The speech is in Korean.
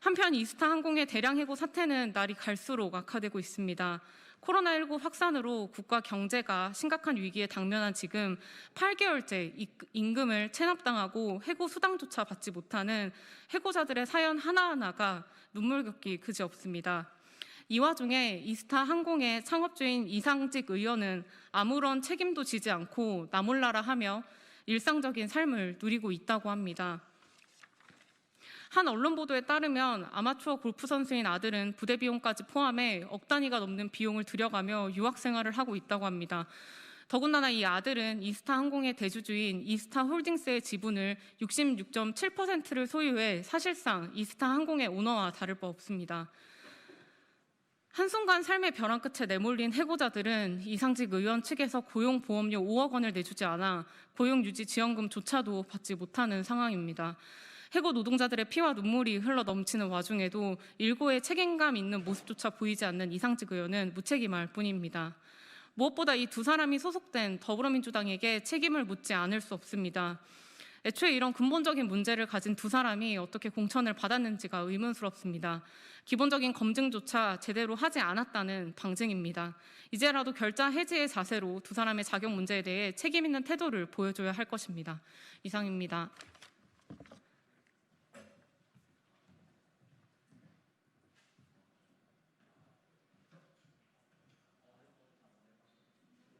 한편 이스타 항공의 대량 해고 사태는 날이 갈수록 악화되고 있습니다. 코로나19 확산으로 국가 경제가 심각한 위기에 당면한 지금 8개월째 이- 임금을 체납당하고 해고 수당조차 받지 못하는 해고자들의 사연 하나하나가 눈물겹기 그지없습니다. 이 와중에 이스타 항공의 창업주인 이상직 의원은 아무런 책임도 지지 않고 나몰라라 하며 일상적인 삶을 누리고 있다고 합니다. 한 언론 보도에 따르면 아마추어 골프 선수인 아들은 부대 비용까지 포함해 억 단위가 넘는 비용을 들여가며 유학 생활을 하고 있다고 합니다. 더군다나 이 아들은 이스타 항공의 대주주인 이스타 홀딩스의 지분을 66.7%를 소유해 사실상 이스타 항공의 오너와 다를 바 없습니다. 한순간 삶의 벼랑 끝에 내몰린 해고자들은 이상직 의원 측에서 고용보험료 5억 원을 내주지 않아 고용유지 지원금조차도 받지 못하는 상황입니다. 해고 노동자들의 피와 눈물이 흘러 넘치는 와중에도 일고의 책임감 있는 모습조차 보이지 않는 이상직 의원은 무책임할 뿐입니다. 무엇보다 이 두 사람이 소속된 더불어민주당에게 책임을 묻지 않을 수 없습니다. 애초에 이런 근본적인 문제를 가진 두 사람이 어떻게 공천을 받았는지가 의문스럽습니다. 기본적인 검증조차 제대로 하지 않았다는 방증입니다. 이제라도 결자 해지의 자세로 두 사람의 자격 문제에 대해 책임 있는 태도를 보여줘야 할 것입니다. 이상입니다.